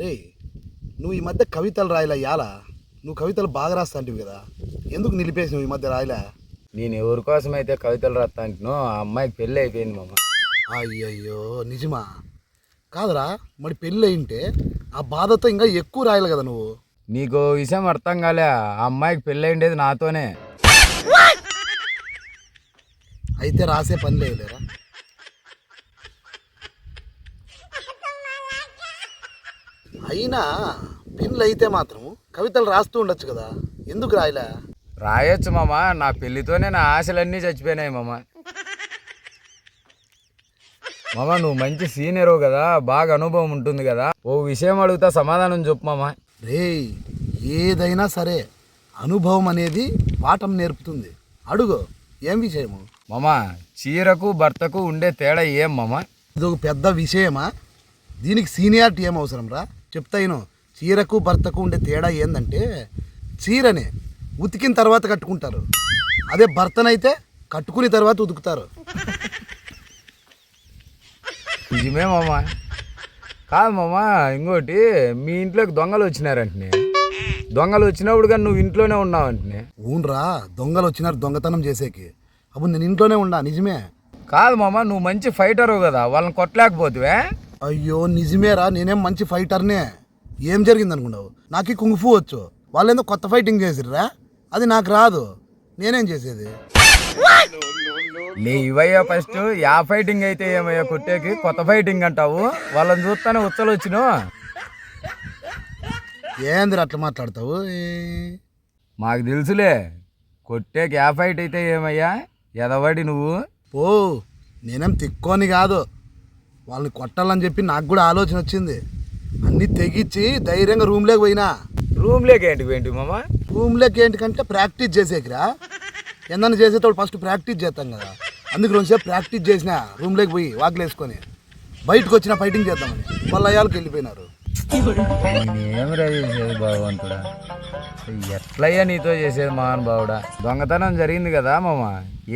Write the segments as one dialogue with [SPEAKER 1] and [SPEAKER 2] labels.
[SPEAKER 1] రే నువ్వు ఈ మధ్య కవితలు రాయలా యాలా నువ్వు కవితలు బాగా రాస్తాంటివి కదా. ఎందుకు నిలిపేసినావు ఈ మధ్య రాయలా?
[SPEAKER 2] నేను ఎవరి కోసం అయితే కవితలు రాస్తా అంటునో ఆ అమ్మాయికి పెళ్ళి అయిపోయింది మామ.
[SPEAKER 1] అయ్యయ్యో నిజమా? కాదురా మరి పెళ్ళి అయింటే ఆ బాధతో ఇంకా ఎక్కువ రాయాలి కదా నువ్వు.
[SPEAKER 2] నీకు విషయం అర్థం కాలే ఆ అమ్మాయికి పెళ్ళి అయిండేది నాతోనే.
[SPEAKER 1] అయితే రాసే పని లేదులేరా? అయినా పెళ్ళి అయితే మాత్రం కవితలు రాస్తూ ఉండొచ్చు కదా. ఎందుకు రాయలే?
[SPEAKER 2] రాయొచ్చు మామ నా పెళ్ళితోనే నా ఆశలన్నీ చచ్చిపోయినాయి మామ. మామ నువ్వు మంచి సీనియర్ కదా బాగా అనుభవం ఉంటుంది కదా. ఓ విషయం అడుగుతా సమాధానం చెప్పు మామ.
[SPEAKER 1] రేయ్ ఏదైనా సరే అనుభవం అనేది పాఠం నేర్పుతుంది. అడుగు ఏం విషయము?
[SPEAKER 2] మామ చీరకు భర్తకు ఉండే తేడా ఏం మామ?
[SPEAKER 1] ఇది ఒక పెద్ద విషయమా? దీనికి సీనియారిటీ ఏం అవసరం రా? చెప్తాయిను. చీరకు భర్తకు ఉండే తేడా ఏందంటే చీరని ఉతికిన తర్వాత కట్టుకుంటారు. అదే భర్తనైతే కట్టుకుని తర్వాత ఉతుకుతారు.
[SPEAKER 2] నిజమే మామ. కాదు మామ ఇంకోటి మీ ఇంట్లోకి దొంగలు వచ్చినారంటనే. దొంగలు వచ్చినప్పుడు కానీ నువ్వు ఇంట్లోనే ఉన్నావంటనే.
[SPEAKER 1] ఊన్రా దొంగలు వచ్చినారు దొంగతనం చేసేకి. అప్పుడు నేను ఇంట్లోనే ఉండా నిజమే.
[SPEAKER 2] కాదు మామ నువ్వు మంచి ఫైటరు కదా వాళ్ళని కొట్టలేకపోతువే.
[SPEAKER 1] అయ్యో నిజమేరా నేనేం మంచి ఫైటర్నే. ఏం జరిగింది అనుకున్నావు నాకు కుంగ్ఫూ వచ్చు. వాళ్ళేందో కొత్త ఫైటింగ్ చేసిర్రా? అది నాకు రాదు. నేనేం చేసేది?
[SPEAKER 2] నీ ఇవయ్యా ఫస్ట్ యా ఫైటింగ్ అయితే ఏమయ్యా కొట్టేకి కొత్త ఫైటింగ్ అంటావు? వాళ్ళని చూస్తానే ఉచ్చలు వచ్చినావు
[SPEAKER 1] ఏందిరా అట్లా మాట్లాడతావు?
[SPEAKER 2] మాకు తెలుసులే. కొట్టేకి యా ఫైట్ అయితే ఏమయ్యా? ఎదవడి నువ్వు?
[SPEAKER 1] పో నేనేం తిక్కోని కాదు. వాళ్ళని కొట్టాలని చెప్పి నాకు కూడా ఆలోచన వచ్చింది. అన్నీ తెగించి ధైర్యంగా రూమ్లోకి పోయినా.
[SPEAKER 2] రూమ్లోకి ఏంటి ఏంటి మామ?
[SPEAKER 1] రూమ్లోకి ఏంటికంటే ప్రాక్టీస్ చేసేకిరా. ఏందన్నా చేసేటప్పుడు ఫస్ట్ ప్రాక్టీస్ చేస్తాం కదా. అందుకు రెండుసేపు ప్రాక్టీస్ చేసిన రూమ్లోకి పోయి వాకిలు వేసుకొని బయటకు వచ్చిన ఫైటింగ్ చేద్దామని వాళ్ళ అయ్యాలకు వెళ్ళిపోయినారు.
[SPEAKER 2] చేసేది భగవంతుడా? ఎట్లయ్యా నీతో చేసేది మహానుభావుడా దొంగతనం జరిగింది కదా మామ.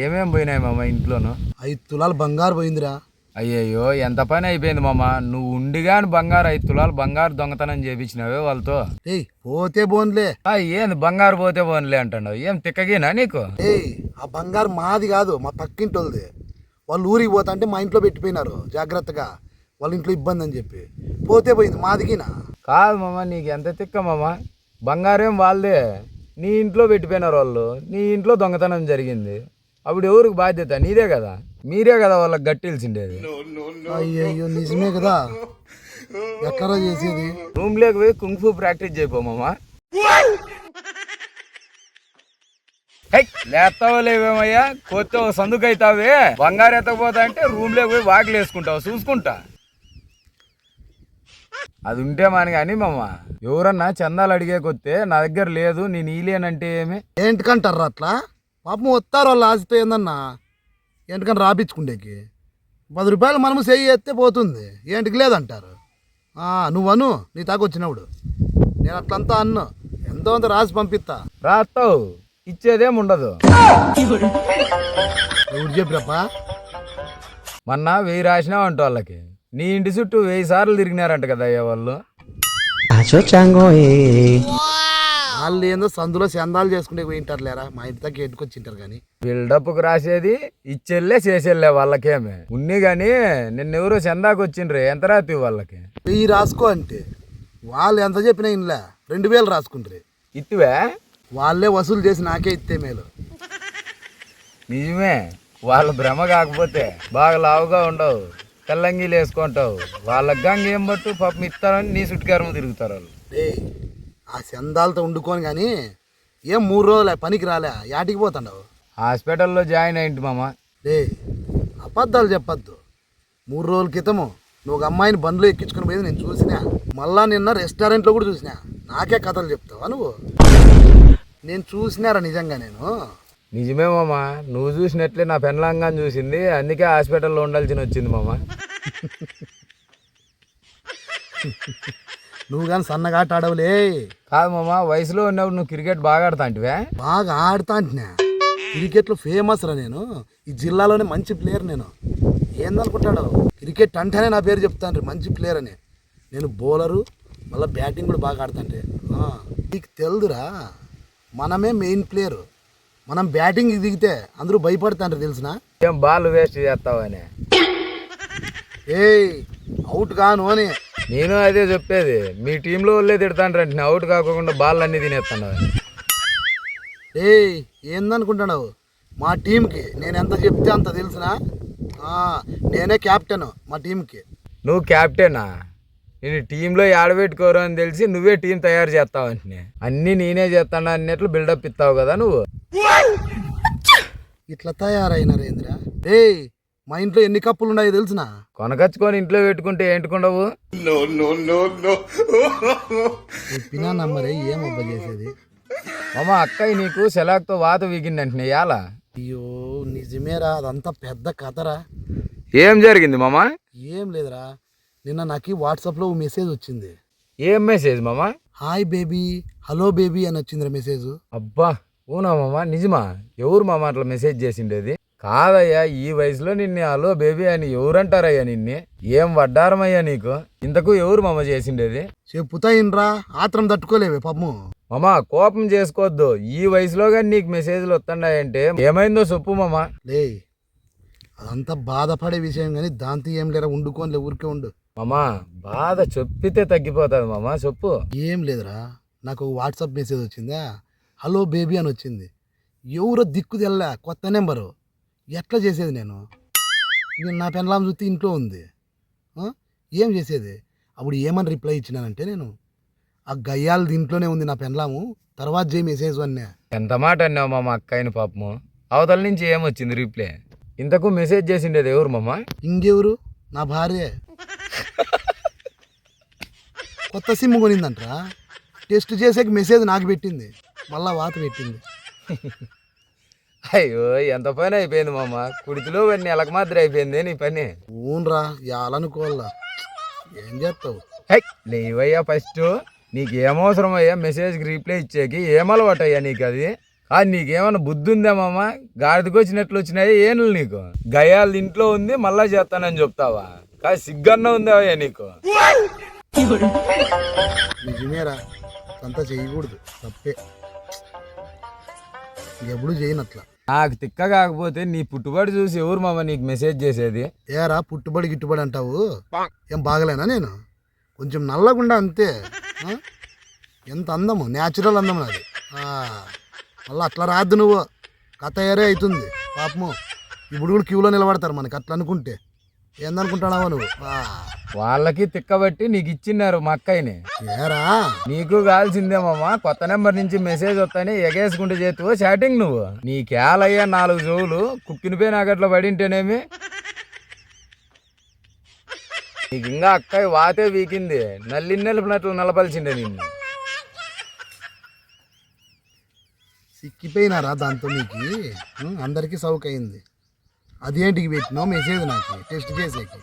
[SPEAKER 2] ఏమేం పోయినాయి మామ ఇంట్లోను?
[SPEAKER 1] ఐదు తులాలు బంగారు పోయిందిరా.
[SPEAKER 2] అయ్యయ్యో ఎంత పని అయిపోయింది మామ? నువ్వు ఉండిగాని బంగారు ఐదు తులాలు బంగారు దొంగతనం చేపించినావే వాళ్ళతో.
[SPEAKER 3] ఏయ్ పోతే బోన్లే.
[SPEAKER 2] ఆ, ఏంది బంగారు పోతే పోన్లే అంటున్నావు? ఏం తిక్కగినా నీకు?
[SPEAKER 3] ఏయ్ ఆ బంగారు మాది కాదు మా పక్కింటి వాళ్ళది వాళ్ళు ఊరికి పోతా అంటే మా ఇంట్లో పెట్టిపోయినారు జాగ్రత్తగా. వాళ్ళ ఇంట్లో ఇబ్బంది అని చెప్పి. పోతే పోయింది మాదిగినా?
[SPEAKER 2] కాదు మామ నీకు ఎంత తిక్క మామ? బంగారేం వాళ్ళదే. నీ ఇంట్లో పెట్టిపోయినారు వాళ్ళు. నీ ఇంట్లో దొంగతనం జరిగింది. అప్పుడు ఎవరికి బాధ్యత? నీదే కదా. మీరే కదా వాళ్ళకి గట్టిల్సిండేది.
[SPEAKER 3] అయ్యయ్యో నిజమే కదా. ఎక్కడా చేసేది?
[SPEAKER 2] రూమ్లోకి పోయి కుంగ్ఫు ప్రాక్టీస్ చేయపో మామ. హై, లేస్తావో లేవేమయ్యా? కొత్త సందుకు అవుతావే బంగారు ఎత్తకపోతా అంటే రూమ్లోకి పోయి వాకిలు వేసుకుంటావు? చూసుకుంటా. అది ఉంటే మాని కానీ మామ ఎవరన్నా చందాలు అడిగేకొస్తే నా దగ్గర లేదు నేను ఈలేనంటే ఏమి?
[SPEAKER 3] ఏంటికంటారా అట్లా? పాపం వస్తారు వాళ్ళు ఆశతో ఏందన్నా? ఏంటికని రాపించుకుండేకి పది రూపాయలు మనము చెయ్యి ఎత్తే పోతుంది. ఏంటికి లేదంటారు. ఆ, నువ్వు అను నీ తాకొచ్చినప్పుడు నేను అట్లంతా అన్ను. ఎంతో అంత రాసి పంపిస్తా
[SPEAKER 2] రాస్తావు. ఇచ్చేదేం ఉండదు.
[SPEAKER 3] ఎవరు చెప్పిరప్పా?
[SPEAKER 2] మొన్న వెయ్యి రాసినావు అంట వాళ్ళకి. నీ ఇంటి చుట్టూ వెయ్యి సార్లు తిరిగినారంట కదా అయ్యా వాళ్ళు.
[SPEAKER 3] వాళ్ళు ఏందో సందులో చందాలు చేసుకుంటే పోయింటారు లేరా మా ఇంటి దగ్గర ఎట్టుకొచ్చింటారు కానీ.
[SPEAKER 2] బిల్డప్కి రాసేది ఇచ్చెళ్ళే చేసేళ్ళే వాళ్ళకేమే. ఉన్ని గాని నిన్నెవరో చందాకి వచ్చిండ్రే ఎంత రాతి వాళ్ళకి?
[SPEAKER 3] వెయ్యి రాసుకో అంటే వాళ్ళు ఎంత చెప్పినా ఇన్లే రెండు వేలు రాసుకుంటారు.
[SPEAKER 2] ఇత్తివే?
[SPEAKER 3] వాళ్ళే వసూలు చేసి నాకే ఇస్తే మేలు.
[SPEAKER 2] నిజమే వాళ్ళ భ్రమ కాకపోతే బాగా లావుగా ఉండవు తెల్లంగీలు వేసుకుంటావు వాళ్ళకి గంగ ఏం పట్టు పాపం ఇస్తారని నీ చుట్టుకారము తిరుగుతారు వాళ్ళు.
[SPEAKER 3] ఆ చందాలతో వండుకొని కానీ ఏం మూడు రోజులే పనికి రాలే. యాటికి పోతాండవు?
[SPEAKER 2] హాస్పిటల్లో జాయిన్ అయింటి మామ.
[SPEAKER 3] డే అబద్ధాలు చెప్పొద్దు. మూడు రోజుల క్రితము నువ్వు ఒక అమ్మాయిని బండ్లో ఎక్కించుకుని పోయేది నేను చూసినా. మళ్ళా నిన్న రెస్టారెంట్లో కూడా చూసినా. నాకే కథలు చెప్తావా నువ్వు? నేను చూసినారా నిజంగా నేను?
[SPEAKER 2] నిజమే మామ. నువ్వు చూసినట్లే నా పెన్లాంగాన్ని చూసింది. అందుకే హాస్పిటల్లో ఉండాల్సిన వచ్చింది మామ.
[SPEAKER 3] నువ్వు కానీ సన్నగాట ఆడవులే.
[SPEAKER 2] కాదు మామ వయసులో ఉన్నప్పుడు నువ్వు క్రికెట్ బాగా ఆడతా అంటివే
[SPEAKER 3] బాగా ఆడుతా అంటున్నా క్రికెట్లో ఫేమస్ రా నేను. ఈ జిల్లాలోనే మంచి ప్లేయర్ నేను. ఏందనుకుంటాడు? క్రికెట్ అంటేనే నా పేరు చెప్తాను మంచి ప్లేయర్ అని. నేను బౌలరు
[SPEAKER 1] మళ్ళీ బ్యాటింగ్ కూడా బాగా ఆడుతుంటే. నీకు తెలుదురా మనమే మెయిన్ ప్లేయర్ మనం బ్యాటింగ్ దిగితే అందరూ భయపడతాంటారు తెలిసిన?
[SPEAKER 2] ఏం బాల్ వేస్ట్ చేస్తావని
[SPEAKER 1] ఏయ్ అవుట్ కాను అని.
[SPEAKER 2] నేను అదే చెప్పేది. మీ టీంలో వాళ్ళే తిడతాంటారంటే అవుట్ కాకుండా బాల్ అన్నీ తినేస్తున్నావు
[SPEAKER 1] ఏయ్ ఏందనుకుంటున్నావు? మా టీంకి నేను ఎంత చెప్తే అంత తెలిసిన? నేనే కెప్టెన్ మా టీంకి.
[SPEAKER 2] నువ్వు క్యాప్టెనా? నేను టీంలో ఆడబెట్టుకోరు అని తెలిసి నువ్వే టీం తయారు చేస్తావు అంటే. అన్నీ నేనే చేస్తాను అన్నట్లు బిల్డప్ ఇస్తావు కదా నువ్వు.
[SPEAKER 1] ఇట్లా తయారైనారేంద్ర ఏయ్ మా ఇంట్లో ఎన్ని కప్పులు ఉన్నాయో తెలిసిన?
[SPEAKER 2] కొనకచ్చుకొని ఇంట్లో పెట్టుకుంటే ఏంటుకుండవు?
[SPEAKER 1] చెప్పినా నమ్మరే ఏం అబ్బా చేసేది?
[SPEAKER 2] మామ అక్కయ్య నీకు సెలాక్తో వాత వీగిందంటే యాలా
[SPEAKER 1] అయ్యో నిజమేరా అదంతా పెద్ద కథరా.
[SPEAKER 2] ఏం జరిగింది మామ?
[SPEAKER 1] ఏం లేదురా నిన్న నాకు వాట్సాప్లో ఓ మెసేజ్ వచ్చింది.
[SPEAKER 2] ఏం మెసేజ్ మామ?
[SPEAKER 1] హాయ్ బేబీ హలో బేబీ అని వచ్చిందిరా మెసేజ్.
[SPEAKER 2] అబ్బా ఊనా మామ? నిజమా? ఎవరు మామ అట్లా మెసేజ్ చేసిండేది? కాదయ్యా ఈ వయసులో నిన్ను హలో బేబీ అని ఎవరంటారయ్యా నిన్ను? ఏం వడ్డారమయ్యా నీకు? ఇంతకు ఎవరు మామ చేసిండేది?
[SPEAKER 1] చెప్పుతా ఇన్రా ఆత్రం తట్టుకోలేవే పాపము
[SPEAKER 2] మామ కోపం చేసుకోవద్దు ఈ వయసులో కానీ నీకు మెసేజ్లు వస్తున్నాయంటే ఏమైందో చెప్పు మామ
[SPEAKER 1] లే అదంతా బాధపడే విషయం కానీ దాంతో ఏం లేరా ఉండుకోనిలే ఊరికే ఉండు.
[SPEAKER 2] మామ బాధ చెప్పితే తగ్గిపోతుంది మామ చెప్పు.
[SPEAKER 1] ఏం లేదురా నాకు వాట్సాప్ మెసేజ్ వచ్చిందా? హలో బేబీ అని వచ్చింది. ఎవరో దిక్కు తెల్లా కొత్త నెంబరు. ఎట్లా చేసేది నేను? నేను నా పెన్లాం చూస్తే ఇంట్లో ఉంది? ఏం చేసేది? అప్పుడు ఏమని రిప్లై ఇచ్చినానంటే నేను ఆ గయ్యాలు దీంట్లోనే ఉంది నా పెన్లాము తర్వాత చేయి మెసేజ్ అన్నా.
[SPEAKER 2] ఎంత మాట అన్నావు మామ అక్కయ్యని పాపము? అవతల నుంచి ఏమొచ్చింది రీప్లే ఇంతకు మెసేజ్ చేసిండేది ఎవరు మామ?
[SPEAKER 1] ఇంకెవరు? నా భార్య. కొత్త సిమ్ కొనిందంట్రా. టెస్ట్ చేసాక మెసేజ్ నాకు పెట్టింది. మళ్ళా వాత పెట్టింది.
[SPEAKER 2] అయ్యో ఎంత పని అయిపోయింది మామ. కుడితిలో పని నెలకు మాత్రం అయిపోయింది నీ పని.
[SPEAKER 1] ఊన్రా యాలనుకోవాలా ఏం చేస్తావు?
[SPEAKER 2] హై లేవయ్యా ఫస్ట్ నీకు ఏమవసరం అయ్యా మెసేజ్కి రీప్లై ఇచ్చేకి? ఏమలవాటు అయ్యా నీకు అది అది నీకేమన్నా బుద్ధి ఉందా మామ? గాడిదకి వచ్చినట్లు వచ్చినాయి ఏనులు నీకు? గయాలు ఇంట్లో ఉంది మళ్ళా చేస్తానని చెప్తావా? కాదు సిగ్గన్న ఉందా అయ్యా నీకు?
[SPEAKER 1] నిజమేరా అంతా చేయకూడదు. తప్పే. ఎప్పుడు చేయను అట్లా
[SPEAKER 2] నాకు తిక్క కాకపోతే నీ పుట్టుబడి చూసి ఎవరు మామ నీకు మెసేజ్ చేసేది?
[SPEAKER 1] ఏరా పుట్టుబడి గిట్టుబడి అంటావు? ఏం బాగలేనా నేను? కొంచెం నల్లగుండా అంతే. ఆ? ఎంత అందము? న్యాచురల్ అందం నాది. ఆ, మళ్ళీ అట్లా రాద్దు నువ్వు. కథ ఏరే అవుతుంది. పాపము. ఇప్పుడు కూడా క్యూలో నిలబడతారు మనకి అట్లా అనుకుంటే. ఏందనుకుంటున్నావా నువ్వు? ఆ,
[SPEAKER 2] వాళ్ళకి తిక్కబట్టి నీకు ఇచ్చిన్నారు మా అక్కయ్యని.
[SPEAKER 1] ఏరా?
[SPEAKER 2] నీకు కావాల్సిందేమమ్మా కొత్త నెంబర్ నుంచి మెసేజ్ వస్తానే ఎగేసుకుంటూ చేతువు చాటింగ్ నువ్వు. నీ కేలయ్యా నాలుగు జోవులు కుక్కినిపోయి నాకట్లా పడింటేనేమి నీకు ఇంకా అక్కయ్య వాతే వీకింది. నల్లి నిలిపినట్లు నలపలిసిండే నిన్ను.
[SPEAKER 1] సిక్కిపోయినారా దాంతో నీకు? అందరికీ సౌక్ అయింది అదేంటికి పెట్టినావు? మెసేజ్ నాకు టెస్ట్ చేసేకి.